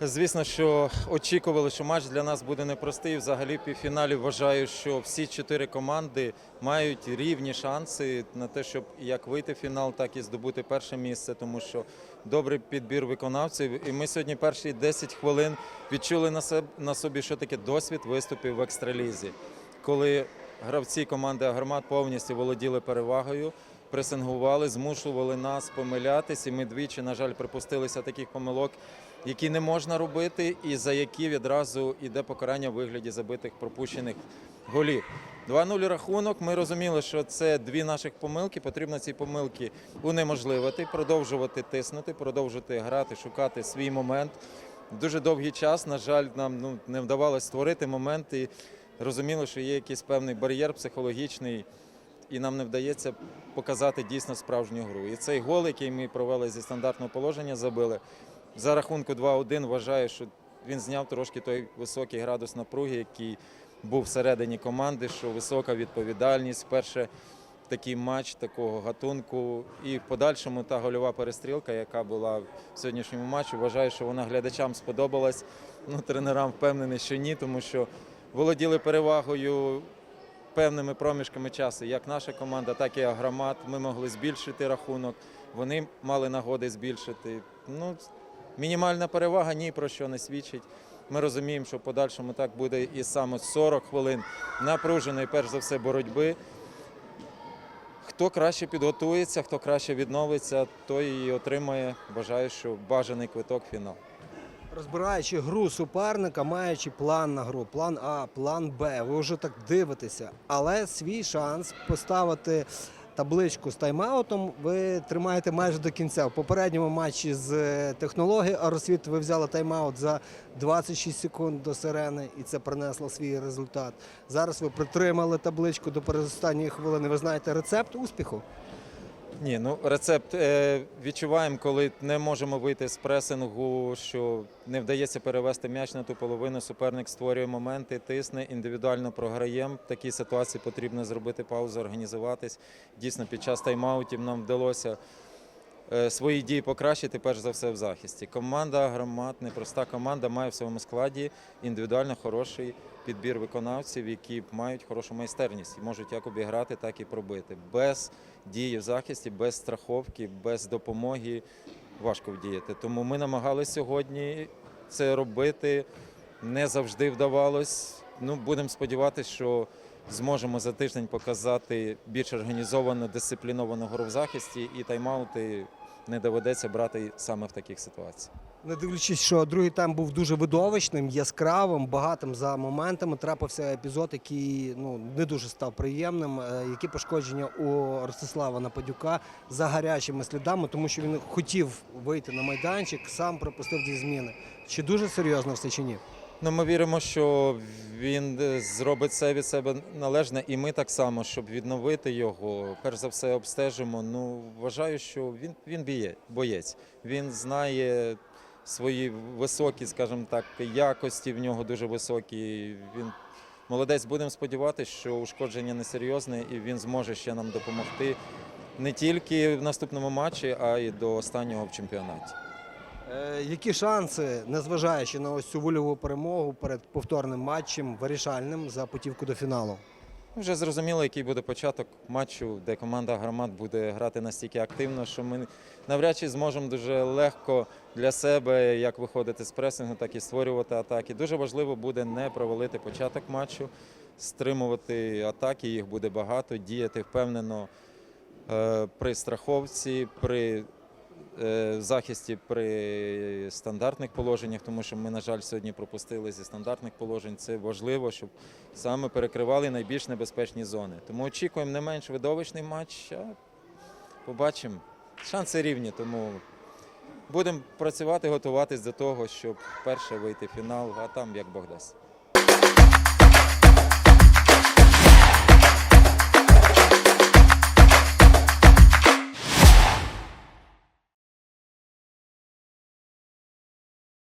Звісно, що очікували, що матч для нас буде непростий. Взагалі, півфіналі вважаю, що всі чотири команди мають рівні шанси на те, щоб як вийти в фінал, так і здобути перше місце, тому що добрий підбір виконавців. І ми сьогодні перші 10 хвилин відчули на собі, що таке досвід виступів в екстралізі, коли гравці команди Агромат повністю володіли перевагою. Пресингували, змушували нас помилятись, і ми двічі, на жаль, припустилися таких помилок, які не можна робити, і за які відразу йде покарання в вигляді забитих пропущених голів. 2-0 рахунок. Ми розуміли, що це дві наших помилки. Потрібно ці помилки унеможливити, продовжувати тиснути, продовжувати грати, шукати свій момент. Дуже довгий час, на жаль, нам ну, не вдавалося створити момент і розуміли, що є якийсь певний бар'єр психологічний і нам не вдається показати дійсно справжню гру. І цей гол, який ми провели зі стандартного положення, забили за рахунку 2-1, вважаю, що він зняв трошки той високий градус напруги, який був всередині команди, що висока відповідальність. Перше такий матч такого гатунку. І в подальшому та гольова перестрілка, яка була в сьогоднішньому матчі, вважаю, що вона глядачам сподобалась. Ну, тренерам впевнений, що ні, тому що володіли перевагою певними проміжками часу, як наша команда, так і Агромат. Ми могли збільшити рахунок, вони мали нагоди збільшити. Ну, мінімальна перевага ні про що не свідчить. Ми розуміємо, що в подальшому так буде і саме 40 хвилин напруженої, перш за все, боротьби. Хто краще підготується, хто краще відновиться, той і отримає. Бажаю, що бажаний квиток фінал. Розбираючи гру суперника, маючи план на гру, план А, план Б, ви вже так дивитеся, але свій шанс поставити табличку з тайм-аутом ви тримаєте майже до кінця. В попередньому матчі з е, технології Аросвіт ви взяли тайм-аут за 26 секунд до сирени, і це принесло свій результат. Зараз ви притримали табличку до передостанньої хвилини. Ви знаєте рецепт успіху? Ні, ну рецепт е, відчуваємо, коли не можемо вийти з пресингу, що не вдається перевести м'яч на ту половину. Суперник створює моменти, тисне, індивідуально програємо. В такій ситуації потрібно зробити паузу, організуватись. Дійсно, під час тайм-аутів нам вдалося свої дії покращити, перш за все, в захисті. Команда громад, непроста команда, має в своєму складі індивідуально хороший підбір виконавців, які мають хорошу майстерність і можуть як обіграти, так і пробити. Без дії в захисті, без страховки, без допомоги важко вдіяти. Тому ми намагалися сьогодні це робити. Не завжди вдавалось. Ну, будемо сподіватися, що зможемо за тиждень показати більш організовану, дисципліновану гру в захисті, і тайм-аути не доведеться брати саме в таких ситуаціях. Не дивлячись, що другий тайм був дуже видовищним, яскравим, багатим за моментами. Трапився епізод, який ну не дуже став приємним. Е, Які пошкодження у Ростислава Нападюка за гарячими слідами, тому що він хотів вийти на майданчик, сам пропустив дві зміни. Чи дуже серйозно все чи ні? Ну, ми віримо, що він е, зробить все від себе належне, і ми так само, щоб відновити його. Перш за все, обстежимо. Ну, вважаю, що він, він біє, боєць. Він знає свої високі, скажімо так, якості в нього дуже високі. Він молодець. Будемо сподіватися, що ушкодження несерйозне, і він зможе ще нам допомогти не тільки в наступному матчі, а й до останнього в чемпіонаті. Е, Які шанси, незважаючи на ось цю вольову перемогу перед повторним матчем, вирішальним за путівку до фіналу? Вже зрозуміло, який буде початок матчу, де команда громад буде грати настільки активно, що ми навряд чи зможемо дуже легко для себе як виходити з пресингу, так і створювати атаки. Дуже важливо буде не провалити початок матчу, стримувати атаки, їх буде багато, діяти впевнено е, при страховці, при е, захисті при стандартних положеннях, тому що ми, на жаль, сьогодні пропустили зі стандартних положень. Це важливо, щоб саме перекривали найбільш небезпечні зони. Тому очікуємо не менш видовищний матч. А побачимо. Шанси рівні, тому будемо працювати, готуватись до того, щоб перше вийти в фінал, а там як Бог дасть.